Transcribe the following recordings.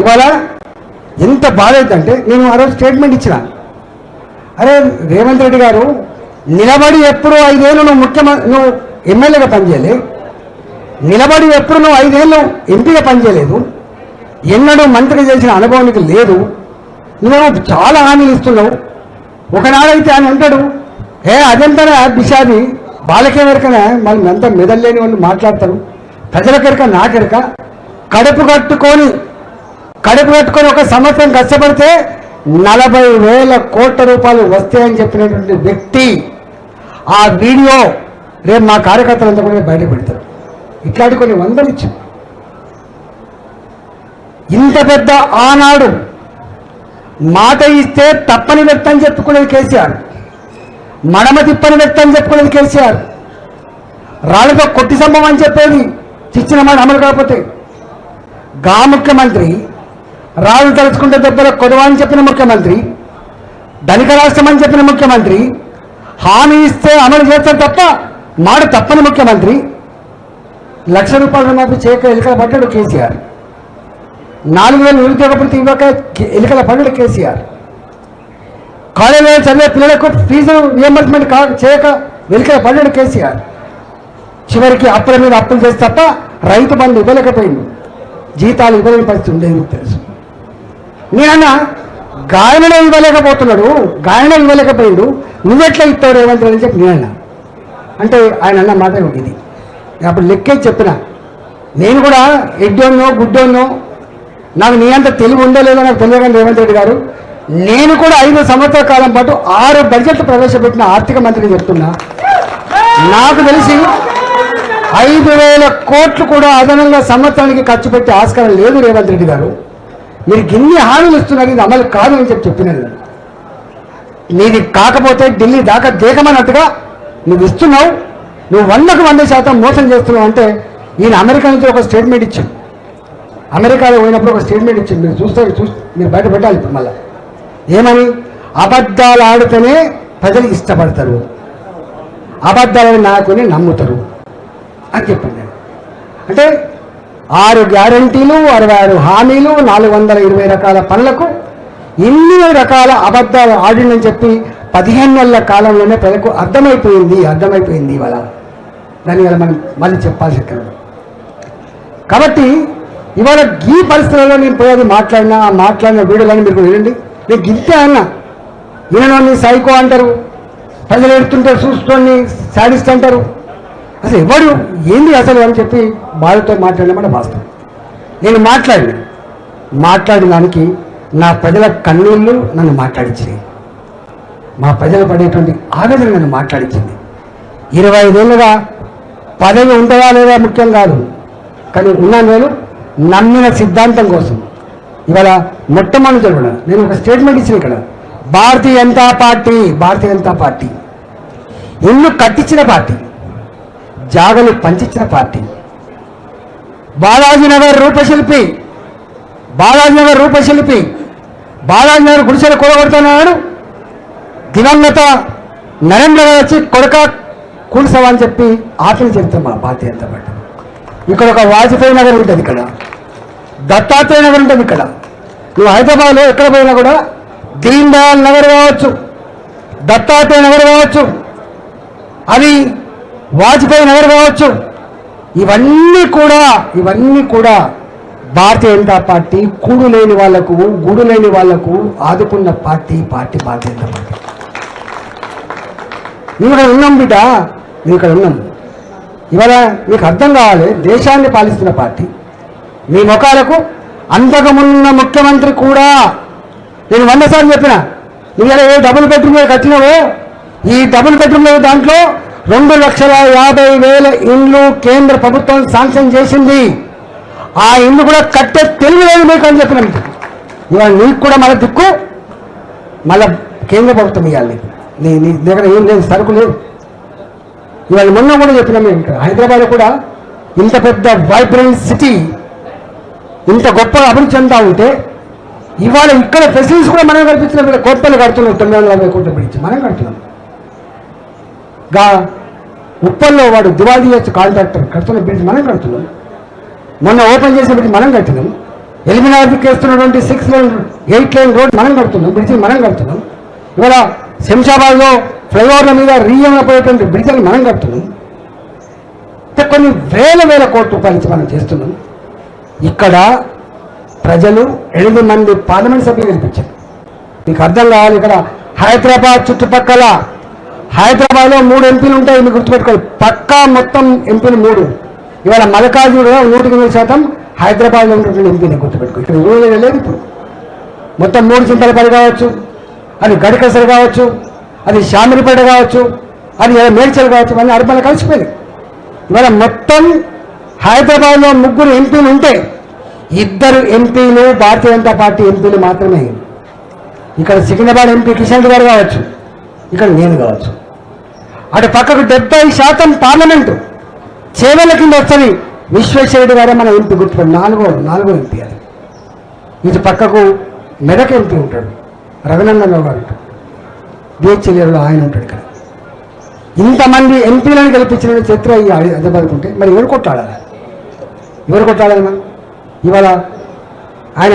ఇవాళ ఎంత బాధ అవుతుందంటే నేను ఆ రోజు స్టేట్మెంట్ ఇచ్చిన. అరే రేవంత్ రెడ్డి గారు నిలబడి ఎప్పుడు ఐదేళ్ళు నువ్వు ముఖ్యమంత్రి నువ్వు ఎమ్మెల్యేగా పనిచేయలే. నిలబడి ఎప్పుడు నువ్వు ఐదేళ్ళు ఎంపీగా పనిచేయలేదు. ఎన్నడూ మంత్రి చేసిన అనుభవం నీకు లేదు. నువ్వు చాలా హామీలు ఇస్తున్నావు. ఒకనాడైతే ఆయన అంటాడు ఏ అదంతా బిషాది? బాలకేవరికనే మళ్ళీ అంతా మెదల్లేని వాళ్ళు మాట్లాడతారు. ప్రజలకెరక నాకెరక కడుపు కట్టుకొని కడుపు పెట్టుకొని ఒక సంవత్సరం కష్టపడితే నలభై వేల కోట్ల రూపాయలు వస్తాయని చెప్పినటువంటి వ్యక్తి ఆ వీడియో రేపు మా కార్యకర్తలంతా కూడా బయట పెడతారు. ఇట్లాంటి కొన్ని వందలు ఇచ్చాం. ఇంత పెద్ద ఆనాడు మాట ఇస్తే తప్పని వ్యక్తం చెప్పుకునేది కేసీఆర్. మడమ తిప్పని వ్యక్తం చెప్పుకునేది కేసీఆర్. రాళ్ళతో కొట్టి సంభవం అని చెప్పేది చిచ్చిన మాట అమలు కాకపోతే గా ముఖ్యమంత్రి రాళ్ళు తలుచుకుంటే దెబ్బల కొడవ అని చెప్పిన ముఖ్యమంత్రి ధనిక రాష్ట్రం అని చెప్పిన ముఖ్యమంత్రి హామీ ఇస్తే అమలు చేస్తారు తప్ప మాట తప్పని ముఖ్యమంత్రి. లక్ష రూపాయల రుణమాఫీ చేయక ఎలుకల పడ్డాడు కేసీఆర్. నాలుగు వేల నిరుద్యోగ ఇవ్వక ఎలుకల పడ్డాడు కేసీఆర్. కాలేజీలో చదివే పిల్లలకు ఫీజు రియంబర్స్మెంట్ కా చేయక వెలికల పడ్డాడు కేసీఆర్. చివరికి అప్పుల మీద అప్పులు చేసి తప్ప రైతు బంధు ఇవ్వలేకపోయింది. జీతాలు ఇవ్వలేని పరిస్థితి ఉండేది తెలుసు. నేనన్నా గాయనలో ఇవ్వలేకపోతున్నాడు గాయనం ఇవ్వలేకపోయిండు. నువ్వెట్లా ఇస్తావు రేవంత్ అని చెప్పి నేనన్నా అంటే ఆయన అన్న మాట ఇది. అప్పుడు లెక్కే చెప్పిన. నేను కూడా ఎడ్డోన్నో గుడ్డోన్నో నాకు నీ అంత తెలివి ఉండలేదో నాకు తెలియదు రేవంత్ రెడ్డి గారు నేను కూడా ఐదు సంవత్సరాల కాలం పాటు ఆరు బడ్జెట్లు ప్రవేశపెట్టిన ఆర్థిక మంత్రిని చెప్తున్నా. నాకు తెలిసి ఐదు వేల కోట్లు కూడా అదనంగా సంవత్సరానికి ఖర్చు పెట్టే ఆస్కారం లేదు రేవంత్ రెడ్డి గారు. మీరు గిన్ని హామీలు ఇస్తున్నారు ఇది అమలు కాదు అని చెప్పి చెప్పినాను నీది కాకపోతే ఢిల్లీ దాకా దేకమన్నట్టుగా నువ్వు ఇస్తున్నావు నువ్వు వందకు వంద శాతం మోసం చేస్తున్నావు అంటే ఈయన అమెరికా నుంచి ఒక స్టేట్మెంట్ ఇచ్చాను అమెరికాలో పోయినప్పుడు ఒక స్టేట్మెంట్ ఇచ్చింది మీరు చూస్తే చూ మీరు బయట పెట్టాలి ఇప్పుడు మళ్ళీ. ఏమని? అబద్ధాలు ఆడితేనే ప్రజలు ఇష్టపడతారు. అబద్ధాలని నాకుని నమ్ముతారు అని చెప్పండి అంటే ఆరు గ్యారంటీలు అరవై ఆరు హామీలు నాలుగు వందల ఇరవై రకాల పనులకు ఇన్ని రకాల అబద్ధాలు ఆడిందని చెప్పి పదిహేను నెలల కాలంలోనే ప్రజలకు అర్థమైపోయింది అర్థమైపోయింది ఇవాళ. దాని వల్ల మనం మళ్ళీ చెప్పాల్సి ఎక్కడ కాబట్టి ఇవాళ ఈ పరిస్థితుల్లో నేను పోయేది మాట్లాడినా ఆ మాట్లాడిన వీడియోలని మీరు వినండి. నేను గిద్దే అన్న. ఈయన సైకో అంటారు. ప్రజలు ఎడుతుంటే చూసుకొని సాడిస్ట్ అంటారు. అసలు ఎవడు ఏంది అసలు అని చెప్పి బాధతో మాట్లాడమని వాస్తవం. నేను మాట్లాడిన. మాట్లాడిన దానికి నా ప్రజల కన్నీళ్ళు నన్ను మాట్లాడించినాయి. మా ప్రజలు పడేటువంటి ఆవేదన నన్ను మాట్లాడించింది. ఇరవై ఐదేళ్ళుగా పదవి ఉంటుందా లేదా ముఖ్యం కాదు. కానీ ఉన్నాను నేను నమ్మిన సిద్ధాంతం కోసం. ఇవాళ మొట్టమొదటి కూడా నేను ఒక స్టేట్మెంట్ ఇచ్చిన ఇక్కడ. Bharatiya Janata Party Bharatiya Janata Party. ఇల్లు కట్టించిన పార్టీ. జాగలు పంచిచ్చిన పార్టీ. బాలాజీనగర్ రూపశిల్పి బాలాజీనగర్ రూపశిల్పి బాలాజీనగర్ గుడిసెలు కూడగొడుతున్నాడు దివంగత నరేంద్ర గారు వచ్చి కొడక కూల్సవా అని చెప్పి ఆఫీలు చెప్తాం మా భారతీయ జనతా పార్టీ ఇక్కడ ఒక వాజ్పేయి నగర్ ఉంటుంది ఇక్కడ. దత్తాత్రేయ నగర్ ఉంటుంది ఇక్కడ. నువ్వు హైదరాబాద్లో ఎక్కడ పోయినా కూడా దీన్ దయాల్ నగర్ కావచ్చు దత్తాత్రేయ నగర్ కావచ్చు. అది వాజ్పేయి నగర్ కావచ్చు. ఇవన్నీ కూడా ఇవన్నీ కూడా భారతీయ జనతా పార్టీ కూడు లేని వాళ్ళకు గూడు లేని వాళ్ళకు ఆదుకున్న party party Bharatiya Janata party. మేము ఇక్కడ ఉన్నాం బిడ్డ? మేము ఇక్కడ ఉన్నాం. ఇవాళ మీకు అర్థం కావాలి దేశాన్ని పాలిస్తున్న పార్టీ. మీ ముఖాలకు అంతకుమున్న ముఖ్యమంత్రి కూడా నేను వంద సార్లు చెప్పిన నువ్వు ఇలా ఏ డబుల్ బెడ్రూమ్ కట్టినావో ఈ డబుల్ బెడ్రూమ్ దాంట్లో రెండు లక్షల యాభై వేల ఇండ్లు కేంద్ర ప్రభుత్వం శాంక్షన్ చేసింది. ఆ ఇండ్లు కూడా కట్టే తెలివి లేదు మీకు అని చెప్పిన ఇవాళ నీకు కూడా మళ్ళీ దిక్కు. మళ్ళీ కేంద్ర ప్రభుత్వం ఇవ్వాలి నీ నీ దగ్గర ఏం లేదు సరుకు లేదు. ఇవాళ మొన్న కూడా చెప్పినాం మేము ఇక్కడ హైదరాబాద్ కూడా ఇంత పెద్ద వైబ్రెంట్ సిటీ ఇంత గొప్ప అభివృద్ధి చెందా ఉంటే ఇవాళ ఇక్కడ ఫెసిలిటీస్ కూడా మనం కల్పించిన గొప్పలు కడుతున్నాం తొమ్మిది వందల యాభై కోట్ల పిలిచి మనం కడుతున్నాం. గా ఉప్పల్లో వాడు దివాళీ చేసి కాంట్రాక్టర్ కడుతున్న బిల్డింగ్ మనం కడుతున్నాం. మొన్న ఓపెన్ చేసిన బిల్డింగ్ మనం కట్టినాం ఎలిమినార్కి వేస్తున్నటువంటి six lane eight lane road మనం కడుతున్నాం బ్రిడ్జిలు మనం కడుతున్నాం. ఇవాళ శంషాబాద్లో ఫ్లైఓవర్ల మీద రీయమైపోయేటువంటి బ్రిడ్జిలు మనం కడుతున్నాం. కొన్ని వేల వేల కోట్ల రూపాయలు ఇచ్చి మనం చేస్తున్నాం. ఇక్కడ ప్రజలు ఎనిమిది మంది పార్లమెంట్ సభ్యులు గెలిపించారు మీకు అర్థం కావాలి ఇక్కడ హైదరాబాద్ చుట్టుపక్కల హైదరాబాద్లో మూడు ఎంపీలు ఉంటాయి మీకు గుర్తుపెట్టుకోవాలి పక్కా మొత్తం ఎంపీలు మూడు. ఇవాళ మల్లికార్జునుడు నూటికి నూరు శాతం హైదరాబాద్లో ఉన్నటువంటి ఎంపీని గుర్తుపెట్టుకో ఇక్కడ ఊళ్ళో లేదు ఇప్పుడు. మొత్తం మూడు చింతలపల్లి కావచ్చు అది గడికసరి కావచ్చు అది శామిరిపేట కావచ్చు అది మేడ్చల్ కావచ్చు అన్నీ అర్బన్లో కలిసిపోయింది ఇవాళ మొత్తం హైదరాబాద్లో ముగ్గురు ఎంపీలు ఉంటే ఇద్దరు ఎంపీలు భారతీయ జనతా పార్టీ ఎంపీలు మాత్రమే. ఇక్కడ సికింద్రాబాద్ ఎంపీ కిషన్ గారు కావచ్చు ఇక్కడ నేను కావచ్చు. అటు పక్కకు డెబ్బై శాతం పార్లమెంటు చేవెళ్ళ కింద వస్తుంది. విశ్వేశ్వరుడు గారే మన ఎంపీ గుర్తుపడి నాలుగో నాలుగో ఎంపీ అది. ఇటు పక్కకు మెదక్ ఎంపీ ఉంటాడు. రఘునందనరావు గారు ఉంటాడు బిహెచ్ఎల్ఏలో ఆయన ఉంటాడు ఇక్కడ. ఇంతమంది ఎంపీలను గెలిపించిన చిత్ర ఈ హైదరాబాద్ ఉంటే మరి ఎవరు కొట్టాడాలి ఎవరు కొట్టాలన్నా ఇవాళ ఆయన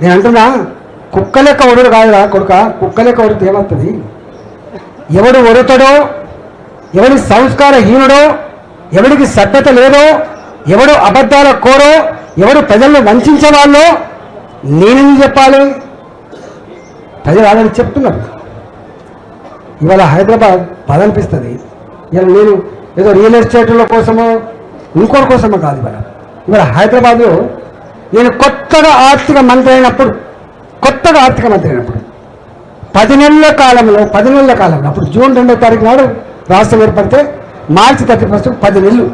నేను అంటున్నా కుక్క లెక్క ఒడరు కాదురా కొడుక కుక్క లెక్క ఒడితే ఏమవుతుంది? ఎవడు ఒరుతడో ఎవడి సంస్కారహీనుడో ఎవడికి సభ్యత లేదో ఎవడు అబద్ధాల కోరో ఎవడు ప్రజలను వంచే వాళ్ళో నేనేం చెప్పాలి? ప్రజలు ఆల్రెడీ చెప్తున్నారు. ఇవాళ హైదరాబాద్ బాధ అనిపిస్తుంది ఇవాళ నేను ఏదో రియల్ ఎస్టేట్ల కోసమో ఇంకోటి కోసమో కాదు ఇవాళ. ఇవాళ హైదరాబాద్లో నేను కొత్తగా ఆర్థిక మంత్రి అయినప్పుడు కొత్తగా ఆర్థిక మంత్రి అయినప్పుడు పది నెలల కాలంలో పది నెలల కాలంలో అప్పుడు జూన్ రెండో తారీఖు నాడు రాష్ట్రం ఏర్పడితే మార్చి థర్టీ ఫస్ట్ పది నెలలు.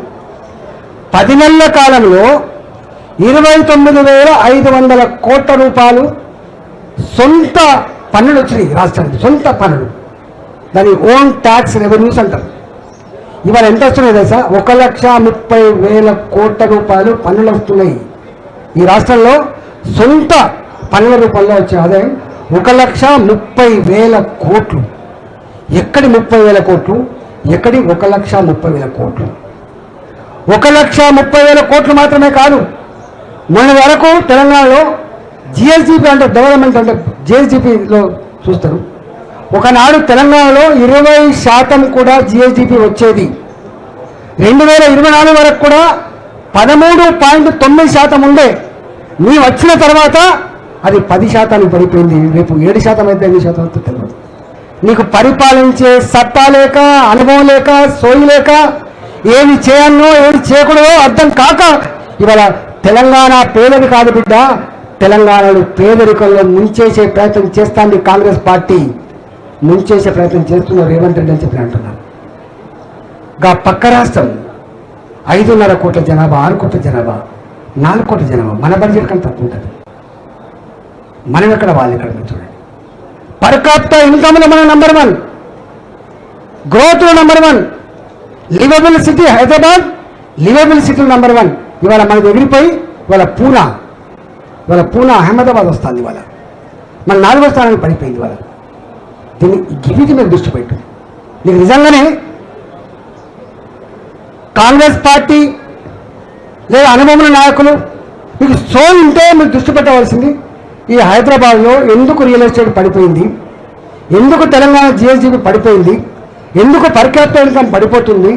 పది నెలల కాలంలో ఇరవై తొమ్మిది వేల ఐదు వందల కోట్ల రూపాయలు సొంత పన్నులు వచ్చినాయి రాష్ట్రానికి సొంత పన్నులు. దాని ఓన్ ట్యాక్స్ రెవెన్యూస్ అంటారు. ఇవాళ ఎంత వస్తున్నాయి తెలుసా? ఒక లక్ష ముప్పై వేల కోట్ల రూపాయలు పన్నులు వస్తున్నాయి. ఈ రాష్ట్రంలో సొంత పన్నుల రూపంలో వచ్చే ఆదాయం ఒక లక్ష ముప్పై వేల కోట్లు. ఎక్కడి ముప్పై వేల కోట్లు? ఎక్కడి ఒక లక్ష ముప్పై వేల కోట్లు? ఒక లక్ష ముప్పై వేల కోట్లు మాత్రమే కాదు మన వరకు తెలంగాణలో జిఎస్డిపి అంటే డెవలప్మెంట్ అంటే జిఎస్డిపిలో చూస్తారు. ఒకనాడు తెలంగాణలో ఇరవై శాతం కూడా జిఎస్డిపి వచ్చేది. రెండు వేల ఇరవై నాలుగు వరకు కూడా పదమూడు పాయింట్ తొమ్మిది శాతం ఉండే. మీ వచ్చిన తర్వాత అది పది శాతానికి పడిపోయింది. రేపు ఏడు శాతం అయితే ఐదు శాతం అయితే తెలియదు. నీకు పరిపాలించే సత్తా లేక అనుభవం లేక సోయి లేక ఏమి చేయన్నో ఏమి చేయకూడదో అర్థం కాక ఇవాళ తెలంగాణ పేదది కాదు బిడ్డ. తెలంగాణను పేదరికంలో ముంచేసే ప్రయత్నం చేస్తాంది కాంగ్రెస్ పార్టీ. ముంచేసే ప్రయత్నం చేస్తున్న రేవంత్ రెడ్డి అని చెప్పి అంటున్నారు గా పక్క రాష్ట్రం ఐదున్నర కోట్ల జనాభా ఆరు కోట్ల జనాభా నాలుగు కోట్ల జనాభా మన బడ్జెట్ కంటే తక్కువ ఉంటుంది. మనం ఎక్కడ వాళ్ళు ఎక్కడ చూడండి? పర్ క్యాపిటల్ ఇన్కమ్లో మనం number one గ్రోత్లో number one livable city Hyderabad livable city number one ఇవాళ మనకి ఎగిరిపోయి ఇవాళ పూనా ఇవాళ పూనా అహ్మదాబాద్ వస్తుంది ఇవాళ. మన నాలుగో స్థానానికి పడిపోయింది ఇవాళ. దీన్ని గివిటి మీరు దృష్టి పెట్టు. నీకు నిజంగానే కాంగ్రెస్ పార్టీ లేదా అనుభవం నాయకులు మీకు సో ఉంటే మీరు దృష్టి పెట్టవలసింది ఈ హైదరాబాద్లో ఎందుకు రియల్ ఎస్టేట్ పడిపోయింది? ఎందుకు తెలంగాణ జిఎస్డిపి పడిపోయింది? ఎందుకు పర్ క్యాపిటల్ ఇన్కమ్ పడిపోతుంది?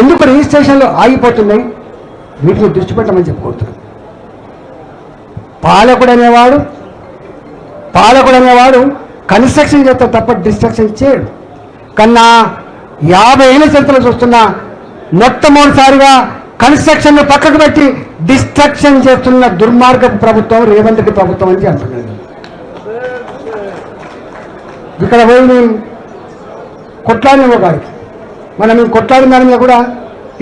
ఎందుకు రిజిస్ట్రేషన్లు ఆగిపోతున్నాయి? వీటిని దృష్టి పెట్టమని చెప్పుకుంటున్నాను పాలకుడు అనేవాడు పాలకుడు అనేవాడు కన్స్ట్రక్షన్ చేస్తాడు తప్ప డిస్ట్రక్షన్ చేయడు. కన్నా యాభై ఏళ్ళ చరిత్రలో చూస్తున్న మొట్టమొదటిసారిగా కన్స్ట్రక్షన్ను పక్కకు పెట్టి డిస్ట్రక్షన్ చేస్తున్న దుర్మార్గపు ప్రభుత్వం రేవంత్ రెడ్డి ప్రభుత్వం అని అంటున్నాను ఇక్కడ పోయి నేను కొట్లాడిన గారికి మనం మేము కొట్లాడిన దాని మీద కూడా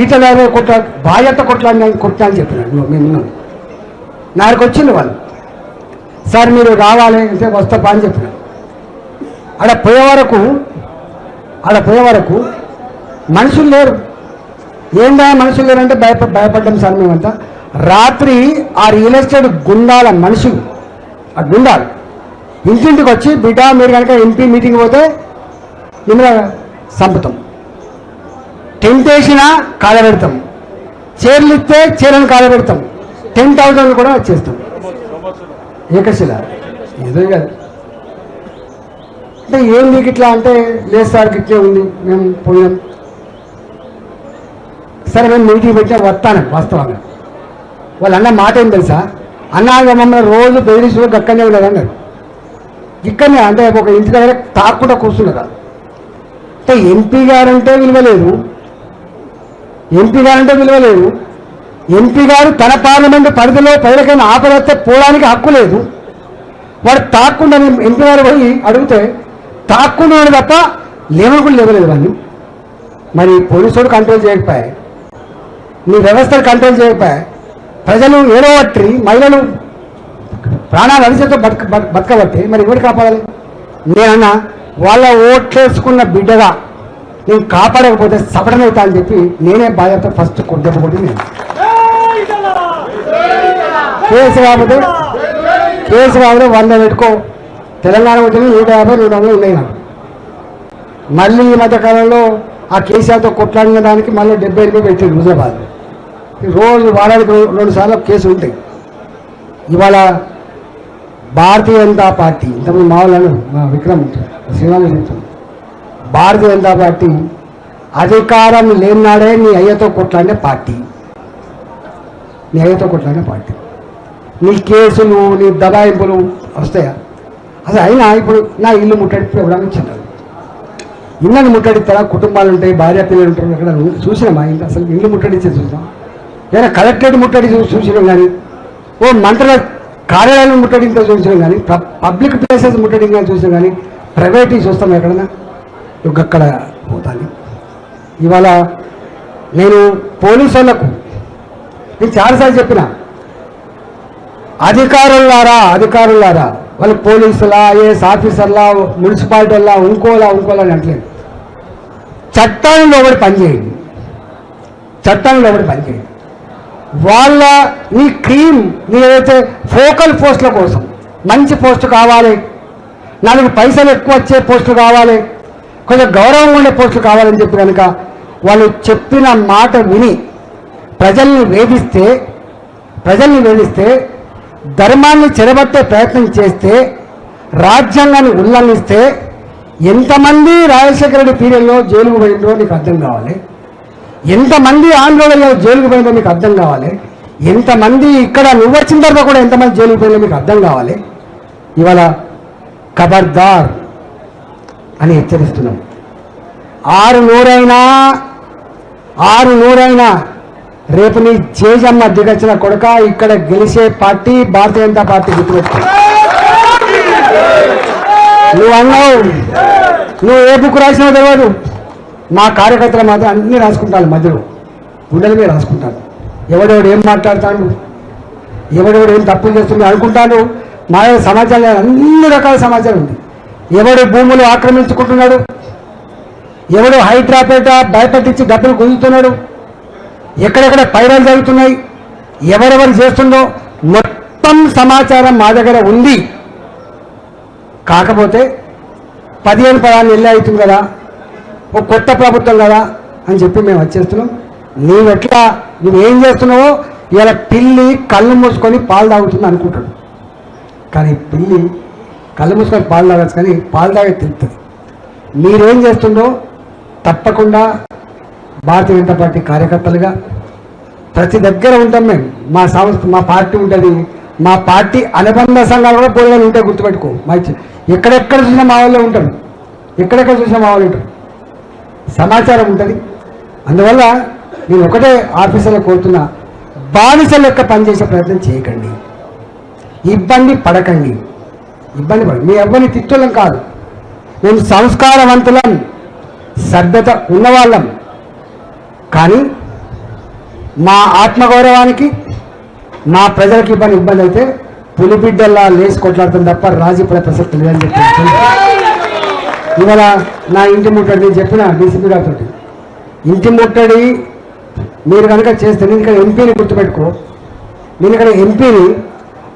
ఇతర కొట్లా బాధ్యత కొట్లాడిన కొట్టా అని చెప్పినాడు. మేము నాకు వచ్చింది వాళ్ళు. సార్ మీరు రావాలి అంటే వస్తా బా అని చెప్పిన ఆడ పోయే వరకు ఆడ పోయే వరకు మనుషులు లేరు. ఏందా మనుషులు లేరంటే భయప భయపడ్డాం సార్ మేమంతా. రాత్రి ఆ రియల్ ఎస్టేట్ గుండాల మనిషి ఆ గుండాలు ఇంటింటికి వచ్చి బిడ్డ మీరు కనుక ఎంపీ మీటింగ్ పోతే మిమ్మల్ని చంపుతాం. టెంట్ వేసినా కాలబెడతాం చీరలు ఇస్తే చీరను కాలబెడతాం టెన్ థౌజండ్ కూడా వచ్చేస్తాం ఏకశిల. ఏదో కాదు అంటే ఏం మీకు ఇట్లా అంటే లేదు సార్ ఇట్లే ఉంది మేము పోయాం. సరే మేము మీటింగ్ పెట్టినా వస్తాను వాస్తవంగా. వాళ్ళు అన్న మాట ఏం తెలుసా? అన్న మమ్మల్ని రోజు బెదిరిస్తూ అక్కడనే ఉండేదన్నారు ఇక్కడనే అంటే ఒక ఇంటి దగ్గర తాకుండా కూర్చున్నారు అంటే ఎంపీ గారంటే అంటే లేదు ఎంపీ గారంటే విలువ లేదు ఎంపీ గారు తన పార్లమెంట్ పరిధిలో ప్రజలకైనా ఆపదస్తే పోవడానికి హక్కు లేదు. వాడు తాక్కుండా ఎంపీ గారు పోయి అడిగితే తాక్కుండా తప్ప లేవని కూడా లేవలేదు వాళ్ళు మరి పోలీసుడు కంట్రోల్ చేయకపోయాయి నీ వ్యవస్థను కంట్రోల్ చేయకపోయాయి ప్రజలు ఏడవట్టి మహిళలు ప్రాణాలు అరిచేతో బతక బతకబట్టి మరి ఎవరు కాపాడాలి? నేనన్నా వాళ్ళ ఓట్లేసుకున్న బిడ్డగా నేను కాపాడకపోతే సపటనవుతా అని చెప్పి నేనే బాధ్యత ఫస్ట్ కొట్టేపు నేను. కేసు కాకపోతే కేసు కాకపోతే వంద పెట్టుకో. తెలంగాణ వచ్చిన నూట యాభై నూట వందలు ఉన్నాయి నాకు. మళ్ళీ ఈ మధ్యకాలంలో ఆ కేసీఆర్తో కొట్లాడిన దానికి మళ్ళీ డెబ్బై ఎనిమిది పెట్టింది హుజాబాద్ రోజు వారానికి రెండు- సార్లు కేసు ఉంటాయి. ఇవాళ భారతీయ జనతా పార్టీ ఇంతకుముందు మా మా విక్రమ్ శ్రీరామ చెప్తాను భారతీయ జనతా పార్టీ అధికారం లేనాడే నీ అయ్యతో కొట్లాడే పార్టీ. నీ అయ్యతో కొట్లాడే పార్టీ. నీ కేసులు నీ దబాయింపులు వస్తాయా? అసలు అయినా ఇప్పుడు నా ఇల్లు ముట్టడి ఇవ్వడానికి చిన్నది ఇళ్ళని ముట్టడిస్తారా? కుటుంబాలు ఉంటాయి భార్య పిల్లలు ఉంటారు అక్కడ చూసినా ఇంకా అసలు ఇల్లు ముట్టడిచ్చే చూసాం ఏదైనా కలెక్టరేట్ ముట్టడి చూసినాం కానీ ఓ మంత్రుల కార్యాలయం ముట్టడింతో చూసినాం కానీ పబ్- పబ్లిక్ ప్లేసెస్ ముట్టడింగా చూసినాం కానీ ప్రైవేట్ చూస్తాం ఎక్కడన్నా ఇక అక్కడ పోతాను ఇవాళ నేను పోలీసు వాళ్ళకు నేను చాలాసార్లు చెప్పిన అధికారులారా అధికారులారా వాళ్ళు పోలీసులా ఐఏఎస్ ఆఫీసర్లా మున్సిపాలిటీలా ఇంకోలా ఇంకోలా అని అంటలేదు. చట్టాన్ని లోబడి పనిచేయండి. చట్టాన్ని లోబడి పనిచేయండి. వాళ్ళ నీ క్రీమ్ నీ ఏదైతే ఫోకల్ పోస్టుల కోసం మంచి పోస్టు కావాలి నాలుగు పైసలు ఎక్కువ వచ్చే పోస్టులు కావాలి కొంచెం గౌరవం ఉండే పోస్టులు కావాలని చెప్పి కనుక వాళ్ళు చెప్పిన మాట విని ప్రజల్ని వేధిస్తే ప్రజల్ని వేధిస్తే ధర్మాన్ని చెరబట్టే ప్రయత్నం చేస్తే రాజ్యాంగాన్ని ఉల్లంఘిస్తే ఎంతమంది రాజశేఖర రెడ్డి పీరియడ్లో జైలుకు పోయిందో నీకు అర్థం కావాలి. ఎంతమంది ఆంధ్రలో జైలుకు పోయిందో మీకు అర్థం కావాలి. ఎంతమంది ఇక్కడ నువ్వు వచ్చిన తర్వాత కూడా ఎంతమంది జైలుకు పోయిందో మీకు అర్థం కావాలి. ఇవాళ ఖబర్దార్ అని హెచ్చరిస్తున్నాం. ఆరు నూరైనా ఆరు నూరైనా రేపు నీ జేజమ్మ దిగచ్చిన కొడుక ఇక్కడ గెలిచే పార్టీ భారతీయ జనతా పార్టీ గుర్తుపెట్టు నువ్వు అన్నావు. నువ్వు ఏ బుక్ రాసినావు తెలియదు మా కార్యకర్తలు మాత్రం అన్నీ రాసుకుంటాను మధ్యలో. గుండెలమే రాసుకుంటాను ఎవడెవడు ఏం మాట్లాడతాడు? ఎవడెవడు ఏం తప్పులు చేస్తుంది అనుకుంటాను మా దగ్గర సమాచారం అన్ని రకాల సమాచారం ఉంది ఎవడు భూములు ఆక్రమించుకుంటున్నాడు? ఎవడు హైడ్రాపేట భయపెట్టించి డబ్బులు గుంజుతున్నాడు ఎక్కడెక్కడ పైరలు జరుగుతున్నాయి? ఎవరెవరు చేస్తుందో మొత్తం సమాచారం మా దగ్గర ఉంది. కాకపోతే పదిహేను పదహారు నెలలు అవుతుంది కదా. ఒక కొత్త ప్రభుత్వం కదా అని చెప్పి మేము వచ్చేస్తున్నాం. నీవెట్లా ఎట్లా ఏం చేస్తున్నావో ఇలా పిల్లి కళ్ళు మూసుకొని పాలు తాగుతుంది అనుకుంటాడు. కానీ పిల్లి కళ్ళు మూసుకొని పాలు తాగచ్చు కానీ పాలు తాగే తెలుస్తుంది మీరేం చేస్తుండో తప్పకుండా భారతీయ జనతా పార్టీ కార్యకర్తలుగా ప్రతి దగ్గర ఉంటాం మేము. మా సంస్థ మా పార్టీ ఉంటుంది. మా పార్టీ అనుబంధ సంఘాలు కూడా పోలీసులు ఉంటాయి గుర్తుపెట్టుకో. మా ఎక్కడెక్కడ చూసినా మా వాళ్ళే ఉంటారు. ఎక్కడెక్కడ చూసినా మా వాళ్ళు ఉంటారు. సమాచారం ఉంటుంది. అందువల్ల నేను ఒకటే ఆఫీసులో కోరుతున్నా బానిసల లెక్క పనిచేసే ప్రయత్నం చేయకండి. ఇబ్బంది పడకండి. ఇబ్బంది పడ మీ ఎవ్వరిని తిట్టలం కాదు. మేము సంస్కారవంతులం సభ్యత ఉన్నవాళ్ళం. కానీ మా ఆత్మగౌరవానికి మా ప్రజలకు ఇబ్బంది ఇబ్బంది అయితే పులిబిడ్డల్లా లేచి కొట్లాడుతుంది తప్ప రాజీ పడే ప్రసక్తి లేదని చెప్పి ఇవాళ నా ఇంటి ముట్టడి నేను చెప్పిన డీసీపీ గారితో ఇంటి ముట్టడి మీరు కనుక చేస్తే నేను ఇక్కడ ఎంపీని గుర్తుపెట్టుకో. నేను ఇక్కడ ఎంపీని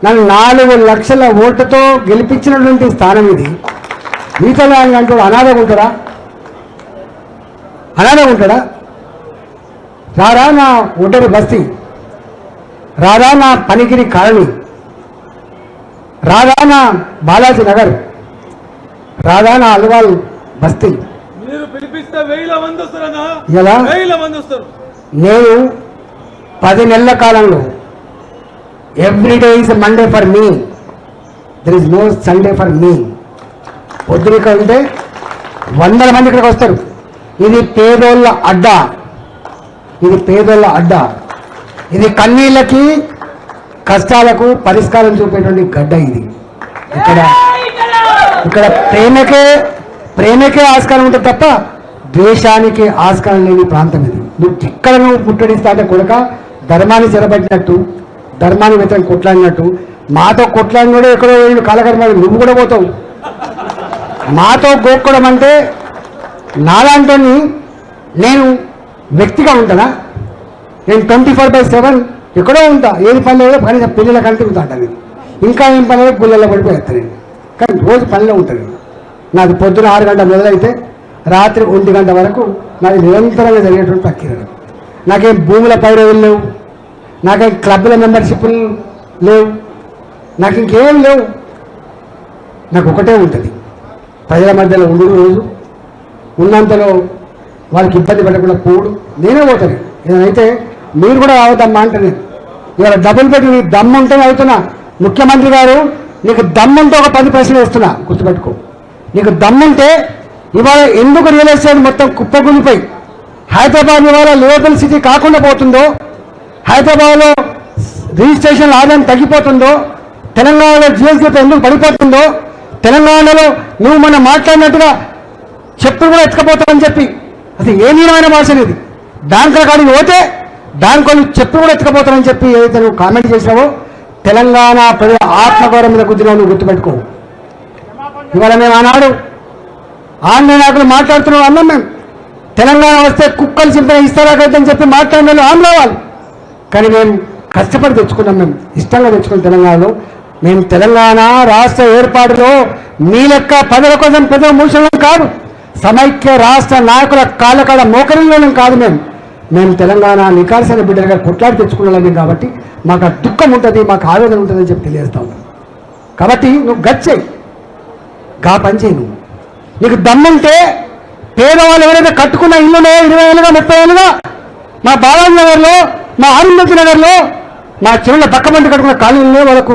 నన్ను నాలుగు లక్షల ఓట్లతో గెలిపించినటువంటి స్థానం ఇది. మీతో అంటూ అనాథగా ఉంటాడా? అనాథగా ఉంటాడా? రారా నా ఒడ్డరి బస్తీ. రాధా నా పనికిరి కాలనీ. రారా నా బాలాజీ నగర్. రాధా నా అల్వాల్ బస్తీ మీరు పిలిపిస్తే వేల మంది వస్తారన్నా? ఎలా? వేల మంది వస్తారు. నేను పది నెలల కాలంలో every day is Monday for me there is no Sunday for me పొద్దున ఇక్కడ ఉంటే వందల మంది ఇక్కడికి వస్తారు. ఇది పేదోళ్ళ అడ్డా. ఇది పేదోళ్ళ అడ్డా. ఇది కన్నీళ్ళకి కష్టాలకు పరిష్కారం చూపేటువంటి గడ్డ ఇది. ఇక్కడ ఇక్కడ ప్రేమకే ప్రేమకే ఆస్కారం ఉంటుంది తప్ప ద్వేషానికి ఆస్కారం లేని ప్రాంతం ఇది. నువ్వు ఇక్కడ నువ్వు ముట్టడిస్తా అంటే కొడుక ధర్మాన్ని చెరబట్టినట్టు ధర్మాన్ని వ్యతిరేకం కొట్లాడినట్టు మాతో కొట్లాడిన కూడా ఎక్కడో వెళ్ళి కాలకర్మ నువ్వు కూడా పోతావు. మాతో గోక్కోవడం అంటే నాలాంటి నేను వ్యక్తిగా ఉంటానా? నేను ట్వంటీ ఫోర్ బై సెవెన్ ఎక్కడో ఉంటా. ఏది పని లేదో కనీసం పిల్లల కంటే ఉంటాను నేను. ఇంకా ఏం పని లేదో పడిపోయి వస్తాను నేను. కానీ రోజు పనిలో ఉంటుంది. నాది పొద్దున ఆరు గంటల మొదలైతే రాత్రి ఒంటి గంట వరకు నాది నిరంతరంగా జరిగేటువంటి ప్రక్రియ నాకేం భూముల పైరవులు లేవు. నాకేం క్లబ్ల మెంబర్షిప్లు లేవు. నాకు ఇంకేం లేవు. నాకు ఒకటే ఉంటుంది. ప్రజల మధ్యలో ఉండు రోజు. ఉన్నంతలో వాళ్ళకి ఇబ్బంది పడకుండా పోడు నేనే పోతాను. ఏదైతే మీరు కూడా రావద్దమ్మా అంటే నేను ఇవాళ డబుల్ పెట్టి దమ్ము ఉంటే అవుతున్నా. ముఖ్యమంత్రి గారు నీకు దమ్ముంటే ఒక పది ప్రశ్నలు వేస్తున్నా గుర్తుపెట్టుకో. నీకు దమ్ముంటే ఇవాళ ఎందుకు రియల్ ఎస్టేట్ మొత్తం కుప్పగులిపోయి హైదరాబాద్ ఇవాళ లివబుల్ సిటీ కాకుండా పోతుందో? హైదరాబాద్లో రిజిస్ట్రేషన్ ఆదాయం తగ్గిపోతుందో? తెలంగాణలో జిఎస్టీ ఎందుకు పడిపోతుందో? తెలంగాణలో నువ్వు మన మాట్లాడినట్టుగా చెప్పులు కూడా ఎత్తుకపోతావని చెప్పి. అది ఏ నీరమైన భాష అనేది బ్యాంకుల కాడికి పోతే బ్యాంకులు చెప్పులు కూడా ఎత్తుకపోతామని చెప్పి ఏదైతే నువ్వు కామెంట్ చేసినావో తెలంగాణ ప్రజల ఆత్మగౌరవం మీద గుద్దినావు నువ్వు గుర్తుపెట్టుకో. ఇవాళ మేము ఆనాడు ఆంధ్ర నాయకులు మాట్లాడుతున్నాం అన్నాం మేము. తెలంగాణ వస్తే కుక్కలు చింపిన ఇస్తారాకైతే చెప్పి మాట్లాడిన వాళ్ళు ఆంధ్ర వాళ్ళు. కానీ మేము కష్టపడి తెచ్చుకున్నాం మేము. ఇష్టంగా తెచ్చుకున్నాం తెలంగాణలో. మేము తెలంగాణ రాష్ట్ర ఏర్పాటులో మీ లెక్క ప్రజల కోసం ప్రజల మూసలం కాదు. సమైక్య రాష్ట్ర నాయకుల కాళ్ళకాడ మోకరిలోనం కాదు మేము. మేము తెలంగాణ నికాల్సిన బిడ్డలుగా కొట్లాడి తెచ్చుకున్నాం కాబట్టి మాకు ఆ దుఃఖం ఉంటుంది మాకు ఆవేదన ఉంటుందని చెప్పి తెలియజేస్తా కాబట్టి నువ్వు గచ్చేయి గా పని చేయి నువ్వు. నీకు దమ్ముంటే పేదవాళ్ళు ఎవరైతే కట్టుకున్న ఇల్లులో ఇరవై ఏళ్ళుగా ముప్పై ఏళ్ళుగా మా బాలాజీ నగర్లో మా ఆనందతి నగర్లో మా చెరువుల పక్క మంది కట్టుకున్న కాలనీలో వాళ్ళకు.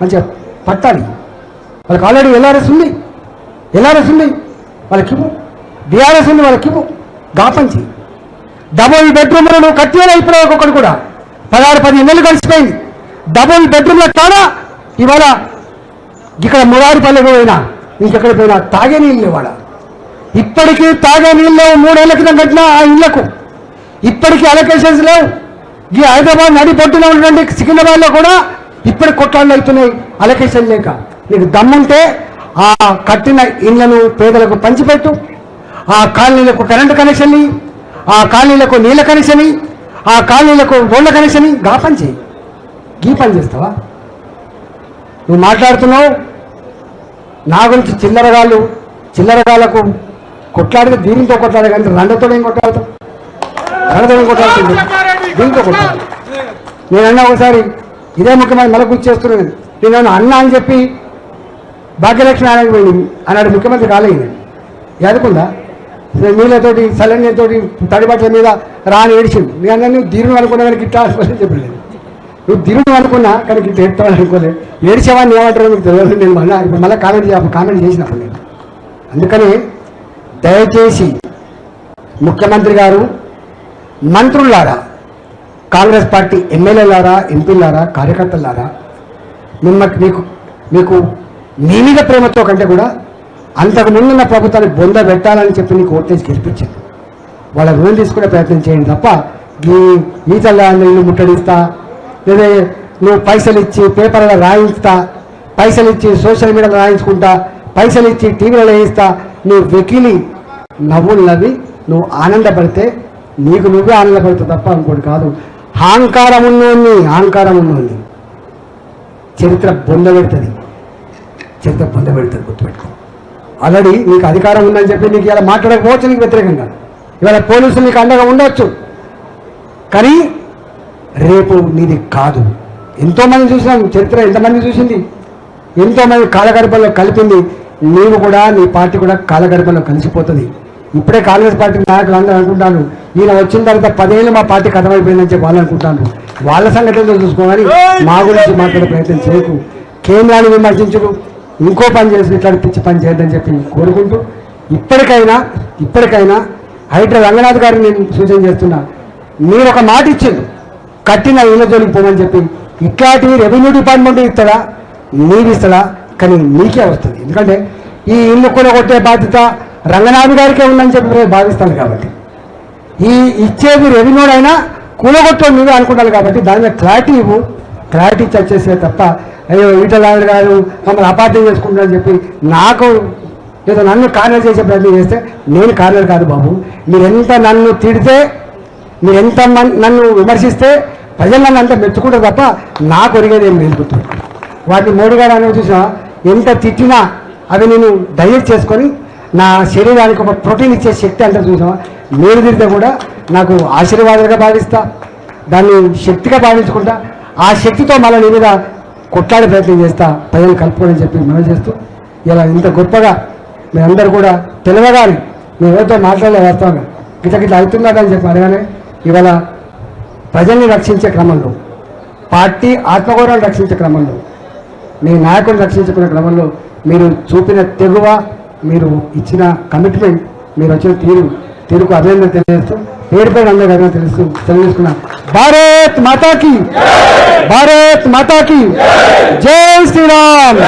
మంచిగా పట్టాలి. వాళ్ళకి ఆల్రెడీ ఎల్ఆర్ఎస్ ఉంది. ఎల్ఆర్ఎస్ ఉంది. వాళ్ళకి ఇవ్వు. బీఆర్ఎస్ ఉంది వాళ్ళకి ఇవ్వు. గా పని చేయి. డబుల్ బెడ్రూమ్లో నువ్వు కట్టేలా ఇప్పుడు ఒక్కొక్కడు కూడా. పదహారు పది నెలలు కలిసిపోయింది డబుల్ బెడ్రూమ్లో కాడా ఇవాళ ఇక్కడ మురారిపల్లెకు పోయినా ఇంకెక్కడ పోయినా తాగే నీళ్ళు ఇవాళ ఇప్పటికీ తాగే నీళ్ళు లేవు మూడేళ్ళ క్రితం కట్టిన ఆ ఇళ్ళకు. ఇప్పటికీ అలొకేషన్స్ లేవు. ఈ హైదరాబాద్ నడి పొట్టున ఉన్నటువంటి సికింద్రాబాద్లో కూడా ఇప్పటి కొట్లాళ్ళు అవుతున్నాయి అలొకేషన్ లేక. నీకు దమ్ముంటే ఆ కట్టిన ఇళ్ళను పేదలకు పంచిపెట్టు. ఆ కాలనీలకు కరెంటు కనెక్షన్ని ఆ కాలనీలకు నీళ్ళ కనెక్షన్ ఆ కాలనీలకు రోడ్ల కనెక్షన్గా పని చేయి. గీ పని చేస్తావా? నువ్వు మాట్లాడుతున్నావు నా గురించి చిల్లరగాళ్ళు చిల్లరగాళ్ళకు కొట్లాడితే దీనితో కొట్లాడే కానీ రండతో ఏం కొట్లాడతావు? రండతో ఏం కొట్లాడుతుంది? దీంతో కొట్లాడు. నేను అన్నా ఒకసారి ఇదే ముఖ్యమంత్రి మళ్ళీ గుర్తు చేస్తున్నాను. నేను అన్నా అన్న అని చెప్పి భాగ్యలక్ష్మి ఆయన పోయింది. అన్నాడు ముఖ్యమంత్రి కాలేదు ఎదుకుందా నీళ్ళతోటి సలన్యతోటి తడిబట్టల మీద రాని ఏడిచింది నేను అన్నా నువ్వు దీరుని అనుకున్నా కానీ ఇట్లా చెప్పలేదు. నువ్వు దీరుని అనుకున్నా కానీ ఇట్లా ఎత్తావని అనుకోలేదు. ఏడిచేవాడిని ఏమంటారో మీకు తెలియదు. నేను మళ్ళీ ఇప్పుడు మళ్ళీ కామెంట్ చేయ కామెంట్ చేసినప్పుడు నేను. అందుకని దయచేసి ముఖ్యమంత్రి గారు మంత్రులారా కాంగ్రెస్ పార్టీ ఎమ్మెల్యేలారా ఎంపీలారా కార్యకర్తలారా మిమ్మల్ని మీకు మీకు మీ మీద ప్రేమతో కంటే కూడా అంతకు ముందున్న ప్రభుత్వాన్ని బొంద పెట్టాలని చెప్పి నీకు ఓటేసి గెలిపించాను. వాళ్ళ రూల్ తీసుకునే ప్రయత్నం చేయండి తప్ప ఈ ఈతల ఇల్లు ముట్టడిస్తా లేదా నువ్వు పైసలు ఇచ్చి పేపర్లో రాయిస్తా పైసలు ఇచ్చి సోషల్ మీడియాలో రాయించుకుంటా పైసలు ఇచ్చి టీవీలో వేయిస్తా నువ్వు వెకిలి నవ్వులు నవ్వి నువ్వు ఆనందపడితే నీకు నువ్వే ఆనందపడతావు తప్ప అనుకోడు కాదు. అహంకారం ఉన్నోని అహంకారం ఉన్నోన్ని చరిత్ర బొందబెడుతుంది చరిత్ర బొందబెడుతుంది గుర్తుపెట్టుకో. ఆల్రెడీ నీకు అధికారం ఉందని చెప్పి నీకు ఇలా మాట్లాడకపోవచ్చు నీకు వ్యతిరేకంగా. ఇవాళ పోలీసులు నీకు అండగా ఉండొచ్చు. కానీ రేపు నీది కాదు. ఎంతోమంది చూసినాం చరిత్ర ఎంతమంది చూసింది? ఎంతోమంది కాలగడపలో కలిపింది. నీవు కూడా నీ పార్టీ కూడా కాలగడపలో కలిసిపోతుంది. ఇప్పుడే కాంగ్రెస్ పార్టీ నాయకులు అందరూ అనుకుంటాను ఈయన వచ్చిన తర్వాత పదేళ్ళు మా పార్టీ కథమైపోయిందని చెప్పి వాళ్ళు అనుకుంటాను వాళ్ళ ఏంటో చూసుకోమని మా గురించి మాట్లాడే ప్రయత్నం చేయకు. కేంద్రాన్ని విమర్శించుడు ఇంకో పని చేసి ఇట్లాంటి పిచ్చి పని చేయొద్దని చెప్పి కోరుకుంటూ ఇప్పటికైనా ఇప్పటికైనా హైడ్ర రంగనాథ్ గారిని నేను సూచన చేస్తున్నా. మీరు ఒక మాట ఇచ్చిండు కట్టిన ఇళ్ళజోలికి పోమని చెప్పి ఇట్లాంటి రెవెన్యూ డిపార్ట్మెంట్ ఇస్తాడా? నీకు ఇస్తాడా? కానీ నీకే వస్తుంది. ఎందుకంటే ఈ ఇల్లు కొనగొట్టే బాధ్యత రంగనాథ్ గారికే ఉందని చెప్పి భావిస్తాను కాబట్టి. ఈ ఇచ్చేది రెవెన్యూడైనా అయినా కూలగొట్టడం మీద అనుకుంటారు కాబట్టి దాని మీద క్లారిటీ ఇవ్వు. క్లారిటీ ఇచ్చి వచ్చేసే తప్ప అయ్యో ఈటలాడు గారు మమ్మల్ని అపార్థం చేసుకుంటారని చెప్పి నాకు ఏదో నన్ను కార్నర్ చేసే ప్రయత్నం చేస్తే నేను కార్నర్ కాదు బాబు. మీరు ఎంత నన్ను తిడితే మీరెంత ఎంత మన్- నన్ను విమర్శిస్తే ప్రజలు నన్ను అంత మెచ్చుకుంటారు తప్ప నాకు ఒరిగేది ఏం వెలుగుతుంది వాటిని మోడీ గారు అనేవి చూసినా ఎంత తిట్టినా అవి నేను డైజెస్ట్ చేసుకొని నా శరీరానికి ఒక ప్రోటీన్ ఇచ్చే శక్తి అంటే చూసావా మీరు తిరిగితే కూడా నాకు ఆశీర్వాదాలుగా భావిస్తా దాన్ని శక్తిగా భావించుకుంటా ఆ శక్తితో మళ్ళీ నీ మీద కొట్లాడే ప్రయత్నం చేస్తా ప్రజలు కలుపుకోని చెప్పి మనం చేస్తూ ఇలా ఇంత గొప్పగా మీరందరూ కూడా తెలియగానే మేము ఎవరితో మాట్లాడలే వాస్తవంగా. గిట్ల గిట్ల అని చెప్పి అడగానే ఇవాళ ప్రజల్ని రక్షించే క్రమంలో పార్టీ ఆత్మగౌరవాన్ని రక్షించే క్రమంలో మీ నాయకుడిని రక్షించుకునే క్రమంలో మీరు చూపిన తెగువ మీరు ఇచ్చిన కమిట్మెంట్ మీరు వచ్చిన తీరు తెలుగు అభినందన తెలియజేస్తూ పేరు పేరు అందరూ అభినందన తెలుస్తూ తెలియజేసుకున్న భారత్ మాతాకి! భారత్ మాతాకి! జై శ్రీరామ్!